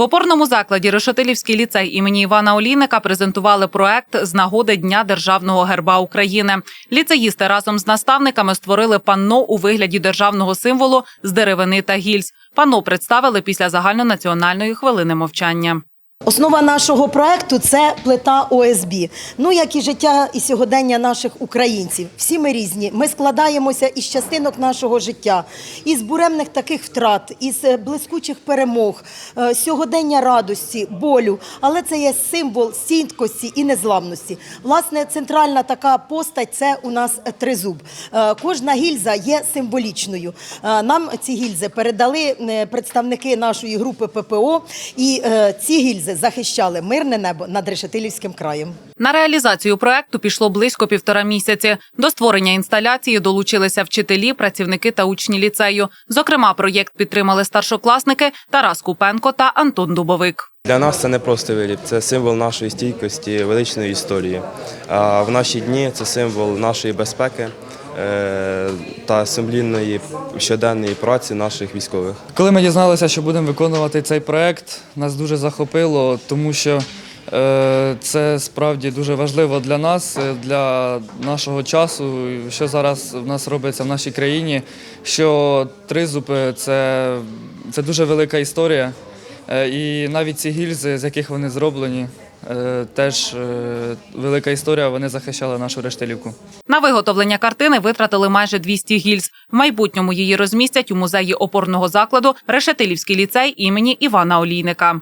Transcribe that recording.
В опорному закладі Решетилівський ліцей імені Івана Олійника презентували проект з нагоди Дня державного герба України. Ліцеїсти разом з наставниками створили панно у вигляді державного символу з деревини та гільз. Панно представили після загальнонаціональної хвилини мовчання. Основа нашого проекту це плита ОСБ. Ну як і життя і сьогодення наших українців. Всі ми різні. Ми складаємося із частинок нашого життя, із буремних таких втрат, із е, блискучих перемог, е, сьогодення радості, болю. Але це є символ стійкості і незламності. Власне, центральна така постать це у нас тризуб. Е, Кожна гільза є символічною. Нам ці гільзи передали представники нашої групи ППО, і ці гільзи захищали мирне небо над Решетилівським краєм. На реалізацію проекту пішло близько півтора місяці. До створення інсталяції долучилися вчителі, працівники та учні ліцею. Зокрема, проєкт підтримали старшокласники Тарас Купенко та Антон Дубовик. Для нас це не просто виріб, це символ нашої стійкості, величної історії. А в наші дні це символ нашої безпеки та сумлінної щоденної праці наших військових. Коли ми дізналися, що будемо виконувати цей проект, нас дуже захопило, тому що е, це справді дуже важливо для нас, е, для нашого часу, що зараз в нас робиться в нашій країні. Що тризуб е, це, це дуже велика історія. Е, І навіть ці гільзи, з яких вони зроблені, е, теж е, велика історія. Вони захищали нашу рештилівку. На виготовлення картини витратили майже 200 гільз. В майбутньому її розмістять у музеї опорного закладу Решетилівський ліцей імені Івана Олійника.